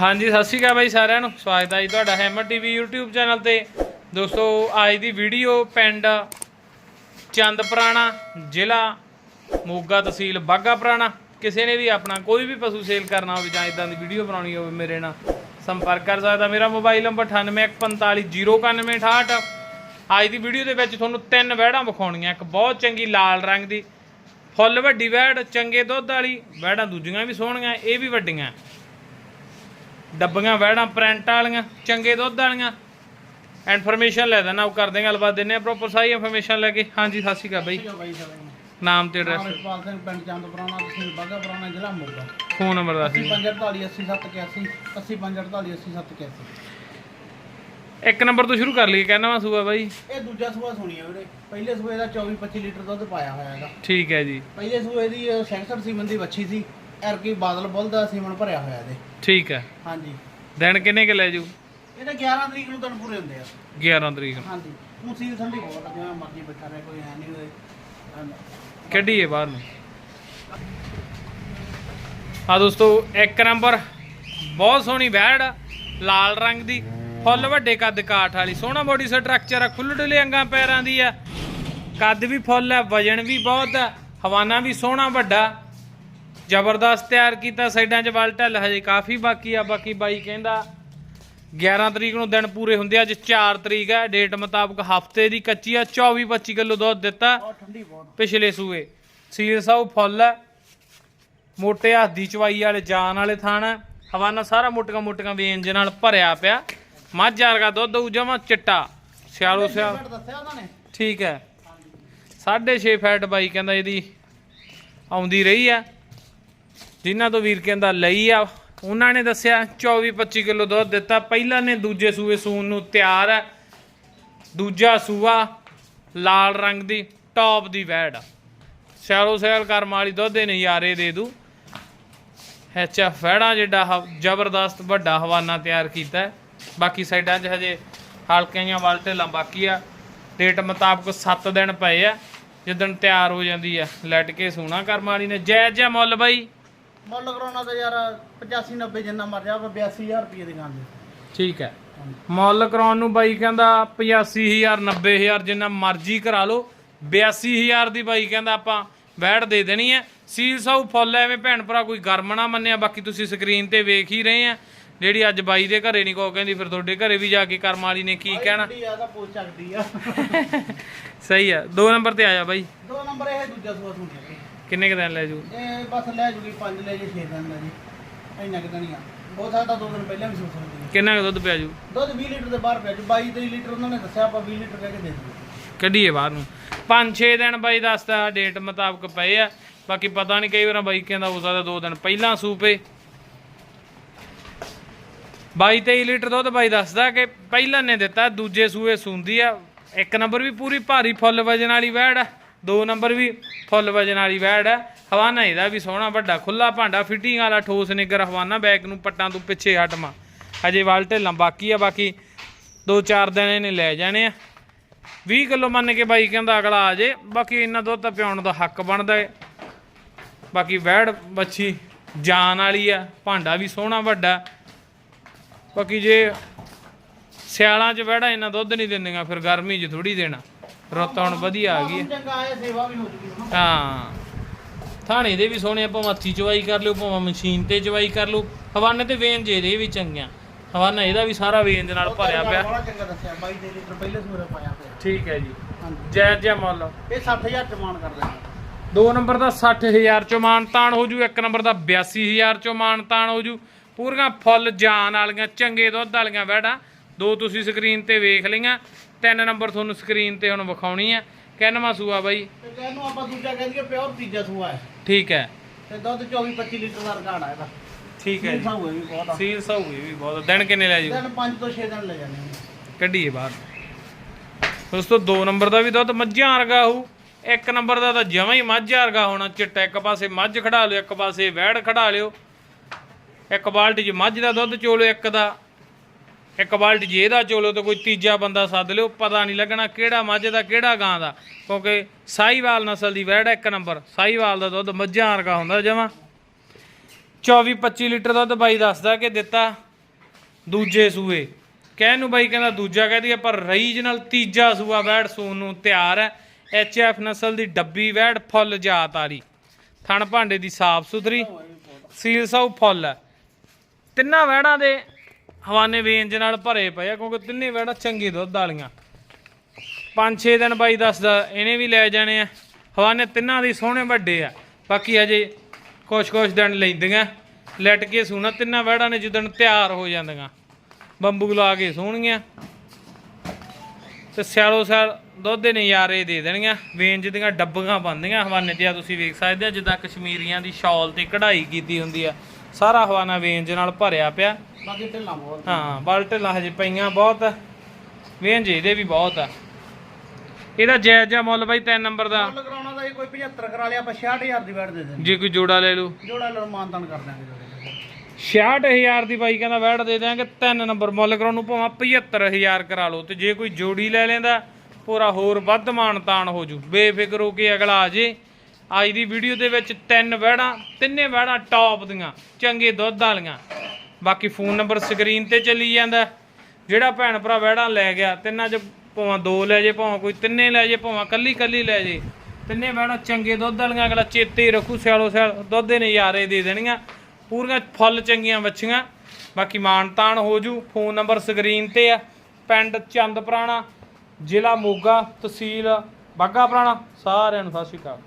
ਹਾਂਜੀ, ਸਤਿ ਸ਼੍ਰੀ ਅਕਾਲ ਬਾਈ ਸਾਰਿਆਂ ਨੂੰ। ਸਵਾਗਤ ਹੈ ਜੀ ਤੁਹਾਡਾ ਹੈਮਰ ਟੀਵੀ YouTube ਚੈਨਲ ਤੇ। ਦੋਸਤੋ, ਅੱਜ ਦੀ ਵੀਡੀਓ ਪਿੰਡ ਚੰਦਪੁਰਾਣਾ ਜ਼ਿਲ੍ਹਾ ਮੋਗਾ ਤਹਿਸੀਲ ਬਾਗਾ ਪੁਰਾਣਾ। ਕਿਸੇ ਨੇ ਵੀ ਆਪਣਾ ਕੋਈ ਵੀ ਪਸ਼ੂ ਸੇਲ ਕਰਨਾ ਹੋਵੇ ਜਾਂ ਇਦਾਂ ਦੀ ਵੀਡੀਓ ਬਣਾਉਣੀ ਹੋਵੇ ਮੇਰੇ ਨਾਲ ਸੰਪਰਕ ਕਰ ਸਕਦਾ। ਮੇਰਾ ਮੋਬਾਈਲ ਨੰਬਰ 9815409168 ਅੱਜ ਦੀ ਵੀਡੀਓ ਦੇ ਵਿੱਚ ਤੁਹਾਨੂੰ ਤਿੰਨ ਵਹਿੜਾਂ ਵਿਖਾਉਣੀਆਂ। ਇੱਕ ਬਹੁਤ ਚੰਗੀ ਲਾਲ ਰੰਗ ਦੀ, ਫੁੱਲ ਵੱਡੀ ਵਹਿੜ, ਚੰਗੇ ਦੁੱਧ ਵਾਲੀ। ਵਹਿੜਾਂ ਦੂਜੀਆਂ ਵੀ ਸੋਹਣੀਆਂ, ਇਹ ਵੀ ਵੱਡੀਆਂ। ਡੱਬੀਆਂ ਵਹਿੜਾਂ ਪ੍ਰਿੰਟ ਵਾਲੀਆਂ ਚੰਗੇ ਦੁੱਧ ਵਾਲੀਆਂ। ਇਨਫੋਰਮੇਸ਼ਨ ਲੈ ਦੇਣਾ ਉਹ ਕਰਦੇ ਹਾਂ ਗੱਲਬਾਤ ਦਿੰਨੇ ਆ ਪ੍ਰੋਪਰ ਸਾਰੀ ਇਨਫੋਰਮੇਸ਼ਨ ਲੈ ਕੇ। ਹਾਂਜੀ ਸਤਿ ਸ਼੍ਰੀ ਅਕਾਲ ਬਾਈ। ਬਾਈ ਨਾਮ ਤੇ ਐਡਰੈਸ ਇਕਬਾਲ ਸਿੰਘ ਪਿੰਡ ਚੰਦਪੁਰਾਣਾ ਤਹਿਸੀਲ ਬਾਗਾ ਪੁਰਾਣਾ ਜ਼ਿਲ੍ਹਾ ਮੋਗਾ ਫੋਨ ਨੰਬਰ ਦੱਸ ਦਿਓ। 8548 8781 8548 8781 ਇੱਕ ਨੰਬਰ ਤੋਂ ਸ਼ੁਰੂ ਕਰ ਲਈਏ ਕਹਿੰਦਾ ਵਾ ਸੂਆ ਬਾਈ? ਇਹ ਦੂਜਾ ਸੂਆ ਸੁਣੀ ਹੈ ਵੀਰੇ। ਪਹਿਲੇ ਸੂਏ ਦਾ 24 25 ਲੀਟਰ ਦੁੱਧ ਪਾਇਆ ਹੋਇਆ ਹੈਗਾ। ਠੀਕ ਹੈ ਜੀ। ਪਹਿਲੇ ਸੂਏ ਦੀ 66 ਸੀਮਨ ਦੀ ਵੱਛੀ ਸੀ। ਐਰਕੀ ਬਾਦਲ ਬੁੱਲ ਦਾ ਸੀਮਨ ਭਰਿਆ ਹੋਇਆ ਇਹਦੇ। ਠੀਕ ਹੈ। ਹਾਂਜੀ। ਦਿਨ ਕਿੰਨੇ ਕੁ ਲੈ ਜੂ? ਇਹਦੇ 11 ਤਰੀਕ ਨੂੰ ਦਿਨ ਪੂਰੇ ਹੁੰਦੇ ਆ। 11 ਤਰੀਕ ਨੂੰ। ਹਾਂਜੀ। ਹੁਣ ਸੀਲ ਠੰਡੀ ਬਹੁਤ ਆ ਜਿਵੇਂ ਮਰਜ਼ੀ ਬੈਠਾ ਰਹੇ ਕੋਈ ਹੈ ਨਹੀਂ ਹੋਏ। ਕੱਢੀਏ ਬਾਹਰ ਨੂੰ। ਆ ਦੋਸਤੋ ਇੱਕ ਨੰਬਰ। ਬਹੁਤ ਸੋਹਣੀ ਵੈੜ ਆ, ਲਾਲ ਰੰਗ ਦੀ। ਫੁੱਲ ਵੱਡੇ ਕੱਦ ਕਾਠ ਵਾਲੀ। ਸੋਹਣਾ ਬੋਡੀ ਸਟਰਕਚਰ ਆ ਖੁੱਲ੍ਹ ਡੁੱਲੇ ਅੰਗਾਂ ਪੈਰਾਂ ਦੀ ਆ। ਕੱਦ ਵੀ ਫੁੱਲ ਆ ਵਜਨ ਵੀ ਬਹੁਤ ਆ ਹਵਾਨਾ ਵੀ ਸੋਹਣਾ ਵੱਡਾ। ਜ਼ਬਰਦਸਤ ਤਿਆਰ ਕੀਤਾ ਸਾਈਡਾਂ 'ਚ ਵਲ ਢੱਲ ਹਜੇ ਕਾਫੀ ਬਾਕੀ ਆ ਬਾਕੀ ਬਾਈ ਕਹਿੰਦਾ 11 ਤਰੀਕ ਨੂੰ ਦਿਨ ਪੂਰੇ ਹੁੰਦੇ ਆ ਅੱਜ 4 ਤਰੀਕ ਹੈ ਡੇਟ ਮੁਤਾਬਕ ਹਫ਼ਤੇ ਦੀ ਕੱਚੀ ਆ 24 25 ਕਿਲੋ ਦੁੱਧ ਦਿੱਤਾ। ਪਿਛਲੇ ਸੂਏ ਸੀਰ ਸਾਹਿਬ ਫੁੱਲ ਹੈ। ਮੋਟੇ ਹੱਥ ਦੀ ਚਵਾਈ ਵਾਲੇ ਜਾਨ ਵਾਲੇ ਥਾਣ ਹੈ। ਹਵਾਨਾ ਸਾਰਾ ਮੋਟੀਆਂ ਮੋਟੀਆਂ ਵੇਂਜ ਨਾਲ ਭਰਿਆ ਪਿਆ। ਮੱਝ ਵਰਗਾ ਦੁੱਧ ਉਹ ਜਮਾ ਚਿੱਟਾ। ਸਿਆਲੋ ਸਿਆਲ ਠੀਕ ਹੈ। 6.5 ਫੈਟ ਬਾਈ ਕਹਿੰਦਾ ਇਹਦੀ ਆਉਂਦੀ ਰਹੀ ਆ ਜਿਨ੍ਹਾਂ ਤੋਂ ਵੀਰ ਕਹਿੰਦਾ ਲਈ ਆ, ਉਹਨਾਂ ਨੇ ਦੱਸਿਆ 24 25 ਕਿਲੋ ਦੁੱਧ ਦਿੱਤਾ। ਪਹਿਲਾਂ ਨੇ ਦੂਜੇ ਸੂਏ ਸੂਣ ਨੂੰ ਤਿਆਰ ਹੈ ਦੂਜਾ ਸੂਆ ਲਾਲ ਰੰਗ ਦੀ ਟੌਪ ਦੀ ਵੈੜ ਆ। ਸਿਆਲੋ ਕਰਮ ਵਾਲੀ ਦੁੱਧ ਦੇ ਨਜ਼ਾਰੇ ਦੇ ਦੂ। ਐਚਐਫ ਵੈੜਾ ਜਿਹੜਾ ਹ- ਜ਼ਬਰਦਸਤ ਵੱਡਾ ਹਵਾਨਾ ਤਿਆਰ ਕੀਤਾ। ਬਾਕੀ ਸਾਈਡਾਂ 'ਚ ਹਜੇ ਹਲਕੀਆਂ ਜਿਹੀਆਂ ਵੱਲ ਢੇਲਾਂ ਬਾਕੀ ਆ। ਡੇਟ ਮੁਤਾਬਕ 7 ਦਿਨ ਪਏ ਆ। ਜਿੱਦਣ ਤਿਆਰ ਹੋ ਜਾਂਦੀ ਆ, ਲੈਟ ਕੇ ਸੋਨਾ ਕਰਮ ਵਾਲੀ ਨੇ। ਜੈ ਜੈ ਮੁੱਲ ਬਾਈ। ਮੁੱਲ ਕਰਾਉਣਾ ਤਾਂ ਯਾਰ 85 90 ਜਿੰਨਾ ਮਰ ਜਾ 82000 ਰੁਪਏ ਦੀ ਗਾਂ ਦੇ ਠੀਕ ਹੈ। ਮੁੱਲ ਕਰਾਉਣ ਨੂੰ ਬਾਈ ਕਹਿੰਦਾ 85000 90000 ਜਿੰਨਾ ਮਰਜ਼ੀ ਕਰਾ ਲਓ। 82000 ਦੀ ਬਾਈ ਕਹਿੰਦਾ ਆਪਾਂ ਵੈੜ ਦੇ ਦੇਣੀ ਹੈ। ਸੀਲ ਸਾਊ ਫੁੱਲ ਐਵੇਂ ਭੈਣ ਭਰਾ ਕੋਈ ਗਰਮ ਨਾ ਮੰਨਿਆ। ਬਾਕੀ ਤੁਸੀਂ ਸਕਰੀਨ ਤੇ ਵੇਖ ਹੀ ਰਹੇ ਆ ਜਿਹੜੀ ਅੱਜ ਬਾਈ ਦੇ ਘਰੇ ਨਹੀਂ ਕੋ ਕਹਿੰਦੀ ਫਿਰ ਤੁਹਾਡੇ ਘਰੇ ਵੀ ਜਾ ਕੇ ਕਰਮ ਵਾਲੀ ਨੇ ਕੀ ਕਹਿਣਾ? ਸਹੀ ਆ ਦੋ ਨੰਬਰ ਤੇ ਆਇਆ ਬਾਈ। ਦੋ ਨੰਬਰ ਇਹ ਦੂਜਾ ਸੂਆ ਸੁਣਿਆ ਕਿੰਨੇ ਕ ਦਿਨ ਲੈ ਜੂ? ਇਹ ਬਸ ਲੈ ਜੂਗੀ 5 ਲੈ ਜੇ 6 ਦਿਨ ਲੈ ਜੀ। ਇੰਨਾ ਕਿਦਾਂ ਨਹੀਂ ਆ ਹੋ ਸਕਦਾ ਦੋ ਦਿਨ ਪਹਿਲਾਂ ਵੀ ਸੁਣ ਸਕਦੀ ਕਿੰਨਾ ਕੁ ਦੁੱਧ ਪਿਆ ਜੂ? ਦੁੱਧ 20 ਲੀਟਰ ਦੇ ਬਾਹਰ ਪਿਆ ਜੀ। 22 23 ਲੀਟਰ ਉਹਨਾਂ ਨੇ ਦੱਸਿਆ ਆਪਾਂ 20 ਲੀਟਰ ਕਹਿ ਕੇ ਦੇ ਦੂਗੇ ਕੱਢੀਏ ਬਾਹਰ ਨੂੰ। 5-6 ਦਿਨ ਬਾਈ ਦੱਸਦਾ ਡੇਟ ਮੁਤਾਬਕ ਪਏ ਆ। ਬਾਕੀ ਪਤਾ ਨਹੀਂ ਕਈ ਵਾਰ ਬਾਈ ਕਹਿੰਦਾ ਹੋ ਸਕਦਾ ਦੋ ਦਿਨ ਪਹਿਲਾਂ ਸੂਪੇ। 22-23 ਲੀਟਰ ਦੁੱਧ ਬਾਈ ਦੱਸਦਾ ਕਿ ਪਹਿਲਾਂ ਨੇ ਦਿੱਤਾ ਦੂਜੇ ਸੂਏ ਸੂੰਦੀ ਆ। ਇੱਕ ਨੰਬਰ ਵੀ ਪੂਰੀ ਭਾਰੀ ਫੁੱਲ ਵਜਨ ਵਾਲੀ ਵੈੜ ਆ। ਦੋ ਨੰਬਰ ਵੀ ਫੁੱਲ ਵਜਨ ਵਾਲੀ ਵੈੜ ਹੈ। ਹਵਾਨਾ ਇਹਦਾ ਵੀ ਸੋਹਣਾ ਵੱਡਾ, ਖੁੱਲਾ ਭਾਂਡਾ, ਫਿਟਿੰਗ ਵਾਲਾ ਠੋਸ ਨਿੱਗਰ ਹਵਾਨਾ, ਬੈਕ ਨੂੰ ਪੱਟਾਂ ਤੋਂ ਪਿੱਛੇ ਹਟਮਾ। ਅਜੇ ਵਾਲ ਢਿੱਲਾਂ ਬਾਕੀ ਆ, ਬਾਕੀ ਦੋ ਚਾਰ ਦਿਨ ਇਹਨੇ ਲੈ ਜਾਣੇ ਆ। 20 ਕਿਲੋ ਮੰਨ ਕੇ ਬਾਈ ਕਹਿੰਦਾ ਅਗਲਾ ਆ ਜੇ, ਬਾਕੀ ਇੰਨਾ ਦੁੱਧ ਤਾਂ ਪਿਆਉਣ ਦਾ ਹੱਕ ਬਣਦਾ ਏ। ਬਾਕੀ ਵੈੜ ਬੱਚੀ ਜਾਨ ਵਾਲੀ ਆ, ਭਾਂਡਾ ਵੀ ਸੋਹਣਾ ਵੱਡਾ। ਬਾਕੀ ਜੇ ਸਿਆਲਾਂ 'ਚ ਵੈੜਾ ਇੰਨਾ ਦੁੱਧ ਨਹੀਂ ਦਿੰਦੀਆਂ, ਫਿਰ ਗਰਮੀ 'ਚ ਥੋੜੀ ਦੇਣਾ। ਰੁੱਤ ਹੁਣ ਵਧੀਆ ਆ ਗਈ ਹੈ ਚੰਗਾ ਆਇਆ ਸੇਵਾ ਵੀ ਹੋ ਜੂਗੀ ਹੁਣ ਹਾਂ। ਥਾਣੇ ਦੇ ਵੀ ਸੋਹਣੇ ਆਪਾਂ ਹੱਥੀ ਚਵਾਈ ਕਰ ਲਿਓ ਭਾਵੇਂ ਮਸ਼ੀਨ ਤੇ ਚਵਾਈ ਕਰ ਲਓ। ਹਵਾਨੇ ਤੇ ਵੇਨ ਜੇ ਦੇ ਵੀ ਚੰਗੀਆਂ। ਹਵਾਨਾ ਇਹਦਾ ਵੀ ਸਾਰਾ ਵੇਨ ਦੇ ਨਾਲ ਭਰਿਆ ਪਿਆ। ਬੜਾ ਚੰਗਾ ਦੱਸਿਆ 22 ਦੇ ਲੀਟਰ ਪਹਿਲੇ ਸੂਰੇ ਪਾਇਆ ਪਿਆ। ਠੀਕ ਹੈ ਜੀ। ਹਾਂਜੀ। ਜੈ ਜੈ ਮੁੱਲ ਇਹ 60000 ਡਿਮਾਂਡ ਕਰਦੇ ਨੇ ਦੋ ਨੰਬਰ ਦਾ 60000 ਚੋਂ ਮਾਨਤਾਨ ਹੋ ਜੂ ਇੱਕ ਨੰਬਰ ਦਾ 82000 ਚੋਂ ਮਾਨਤਾਨ ਹੋ ਜੂ। ਪੂਰੀਆਂ ਫੁੱਲ ਜਾਨ ਵਾਲੀਆਂ ਚੰਗੇ ਦੁੱਧ ਵਾਲੀਆਂ ਵੈੜਾਂ। ਦੋ ਤੁਸੀਂ ਸਕਰੀਨ ਤੇ ਵੇਖ ਲਈਆਂ ਤਿੰਨ ਨੰਬਰ ਤੁਹਾਨੂੰ ਸਕਰੀਨ ਤੇ ਹੁਣ ਵਿਖਾਉਣੀ ਆ। ਕਿੰਨਵਾਂ ਸੂਆ ਬਾਈ? ਤੇ ਕਹਿੰਨੂੰ ਆਪਾਂ ਦੂਜਾ ਕਹਿ ਦਈਏ ਪਿਓਰ ਤੀਜਾ ਸੂਆ ਹੈ। ਠੀਕ ਹੈ। ਤੇ ਦੁੱਧ 24 25 ਲੀਟਰ ਦਾ ਰਿਕਾਰਡ ਆ ਇਹਦਾ। ਠੀਕ ਹੈ ਜੀ। ਸਾਊ ਹੈ ਵੀ ਬਹੁਤ ਆ। ਸੀਲ ਸਹੂਗੀ ਵੀ ਬਹੁਤ ਦਿਨ ਕਿੰਨੇ ਲੈ ਜੂ ਦਿਨ 5 ਤੋਂ 6 ਦਿਨ ਲੈ ਜਾਂਦੇ ਨੇ। ਕੱਢੀਏ ਬਾਹਰ। ਦੋਸਤੋ ਦੋ ਨੰਬਰ ਦਾ ਵੀ ਦੁੱਧ ਮੱਝਾਂ ਵਰਗਾ ਹੋਊ। ਇੱਕ ਨੰਬਰ ਦਾ ਤਾਂ ਜਮਾਂ ਹੀ ਮੱਝ ਵਰਗਾ ਹੋਣਾ। ਚਿੱਟਾ ਇੱਕ ਪਾਸੇ ਮੱਝ ਖੜਾ ਲਿਓ ਇੱਕ ਪਾਸੇ ਵੈੜ ਖੜਾ ਲਿਓ। ਇੱਕ ਬਾਲਟੀ 'ਚ ਮੱਝ ਦਾ ਦੁੱਧ ਚੋਲੋ ਇੱਕ ਦਾ ਇੱਕ ਬਾਲਟ ਜੇ ਇਹਦਾ ਚੋਲੋ ਤੇ ਕੋਈ ਤੀਜਾ ਬੰਦਾ ਸੱਦ ਲਿਓ, ਪਤਾ ਨਹੀਂ ਲੱਗਣਾ ਕਿਹੜਾ ਮੱਝ ਦਾ, ਕਿਹੜਾ ਗਾਂ ਦਾ। ਕਿਉਂਕਿ ਸਾਈਵਾਲ ਨਸਲ ਦੀ ਵੈੜ ਆ ਇੱਕ ਨੰਬਰ। ਸਾਈਵਾਲ ਦਾ ਦੁੱਧ ਮੱਝਾਂ ਵਰਗਾ ਹੁੰਦਾ ਜਮਾ। 24 25 ਲੀਟਰ ਦੁੱਧ ਬਾਈ ਦੱਸਦਾ ਕਿ ਦਿੱਤਾ ਦੂਜੇ ਸੂਏ। ਕਹਿਣ ਨੂੰ ਬਾਈ ਕਹਿੰਦਾ ਦੂਜਾ ਕਹਿ ਦਈਏ, ਪਰ ਰੀਜਨਲ ਤੀਜਾ ਸੂਆ ਵੈੜ ਸੂਣ ਨੂੰ ਤਿਆਰ ਹੈ। ਐਫ ਨਸਲ ਦੀ ਡੱਬੀ ਵੈੜ ਫੁੱਲ ਜਾਤ ਵਾਲੀ। ਥਣ ਭਾਂਡੇ ਦੀ ਸਾਫ਼ ਸੁਥਰੀ, ਸੀਲ ਸਾਊ ਫੁੱਲ। ਹੈ ਤਿੰਨਾਂ ਵੈੜਾਂ ਦੇ ਹਵਾਨੇ ਵੇਂਜ ਨਾਲ ਭਰੇ ਪਏ ਆ, ਕਿਉਂਕਿ ਤਿੰਨੇ ਵੈੜਾਂ ਚੰਗੀ ਦੁੱਧ ਵਾਲੀਆਂ। 5-6 ਦਿਨ ਬਾਈ ਦੱਸਦਾ ਇਹਨੇ ਵੀ ਲੈ ਜਾਣੇ ਆ। ਹਵਾਨੇ ਤਿੰਨਾਂ ਦੇ ਸੋਹਣੇ ਵੱਡੇ ਆ। ਬਾਕੀ ਹਜੇ ਕੁਛ ਕੁਛ ਦਿਨ ਲੈਂਦੀਆਂ। ਲੈਟ ਕੇ ਸੂਣਾ, ਤਿੰਨਾਂ ਵੈੜਾਂ ਨੇ ਜਿੱਦਣ ਤਿਆਰ ਹੋ ਜਾਂਦੀਆਂ। ਬੰਬੂ ਲਾ ਕੇ ਸੋਹਣੀਆਂ ਤੇ ਸਿਆਲੋ ਸਿਆਲ ਦੁੱਧ ਦੇ ਨਜ਼ਾਰੇ ਦੇ ਦੇਣੀਆਂ। ਵੇਂਜ ਦੀਆਂ ਡੱਬੀਆਂ ਬੰਦੀਆਂ ਹਵਾਨੇ ਤੇ ਆ ਤੁਸੀਂ ਵੇਖ ਸਕਦੇ ਆ, ਜਿੱਦਾਂ ਕਸ਼ਮੀਰੀਆਂ ਦੀ ਸ਼ਾਲ ਤੇ ਕਢਾਈ ਕੀਤੀ ਹੁੰਦੀ ਆ। ਸਾਰਾ ਹਵਾਨਾ ਵੇਂਜ ਨਾਲ ਭਰਿਆ ਪਿਆ। ਬਾਕੀ ਢਿੱਲਾਂ ਬਹੁਤ ਹਾਂ ਬਲਟ ਹਜੇ ਪਈਆਂ ਬਹੁਤ। ਵੇਂਜ ਇਹਦੇ ਵੀ ਬਹੁਤ ਆ। ਇਹਦਾ ਜਾਇਜ਼ ਜਿਹਾ ਮੁੱਲ ਬਾਈ 3 ਨੰਬਰ ਦਾ। ਮੁੱਲ ਕਰਾਉਣਾ ਦਾ ਜੀ ਕੋਈ 75 ਕਰਾ ਲਿਆ ਆਪਾਂ 66000 ਦੀ ਬੈਠ ਦੇ ਦਿੰਦੇ। ਜੇ ਕੋਈ ਜੋੜਾ ਲੈ ਲੂ ਜੋੜਾ ਲੜ ਮਾਨਤਾਨ ਕਰ ਦਾਂਗੇ ਜੋੜੇ ਦਾ। 66000 ਦੀ ਬਾਈ ਕਹਿੰਦਾ ਵੈਟ ਦੇ ਦਿਆਂਗੇ 3 ਨੰਬਰ ਮੁੱਲ ਕਰਾਉਣ ਨੂੰ ਭਾਵੇਂ 75000 ਕਰਾ ਲਓ। ਤੇ ਜੇ ਕੋਈ ਜੋੜੀ ਲੈ ਲੈਂਦਾ ਪੂਰਾ ਹੋਰ ਵੱਧ ਮਾਨਤਾਨ ਹੋ ਜੂ। ਬੇਫਿਕਰ ਹੋ ਕੇ ਅਗਲਾ ਆ ਜੇ। ਅੱਜ ਦੀ ਵੀਡੀਓ ਦੇ ਵਿੱਚ ਤਿੰਨ ਵਹਿੜਾਂ, ਤਿੰਨੇ ਵਹਿੜਾਂ ਟੌਪ ਦੀਆਂ, ਚੰਗੇ ਦੁੱਧ ਵਾਲੀਆਂ। ਬਾਕੀ ਫੋਨ ਨੰਬਰ ਸਕਰੀਨ ਤੇ ਚੱਲੀ ਜਾਂਦਾ। ਜਿਹੜਾ ਭੈਣ ਭਰਾ ਵਹਿੜਾਂ ਲੈ ਗਿਆ, ਤਿੰਨਾਂ ਚ ਭਾਵੇਂ ਦੋ ਲੈ ਜੇ, ਭਾਵੇਂ ਕੋਈ ਤਿੰਨੇ ਲੈ ਜੇ, ਭਾਵੇਂ ਕੱਲੀ ਕੱਲੀ ਲੈ ਜੇ, ਤਿੰਨੇ ਵਹਿੜਾਂ ਚੰਗੇ ਦੁੱਧ ਵਾਲੀਆਂ, ਅਗਲਾ ਚੇਤੇ ਰੱਖੂ, ਸਿਆਲੋ ਸਿਆਲ, ਦੁੱਧ ਦੇ ਨਜ਼ਾਰੇ ਦੇ ਦੇਣੀਆਂ। ਪੂਰੀਆਂ ਫੁੱਲ ਚੰਗੀਆਂ ਵੱਛੀਆਂ। ਬਾਕੀ ਮਾਨਤਾਨ ਹੋ ਜੂ ਫੋਨ ਨੰਬਰ ਸਕਰੀਨ ਤੇ ਆ। ਪਿੰਡ ਚੰਦਪੁਰਾਣਾ ਜ਼ਿਲ੍ਹਾ ਮੋਗਾ, ਤਹਿਸੀਲ ਬਾਗਾ ਪੁਰਾਣਾ, ਸਾਰਿਆਂ ਨੂੰ ਸਤਿ ਸ਼੍ਰੀ ਅਕਾਲ।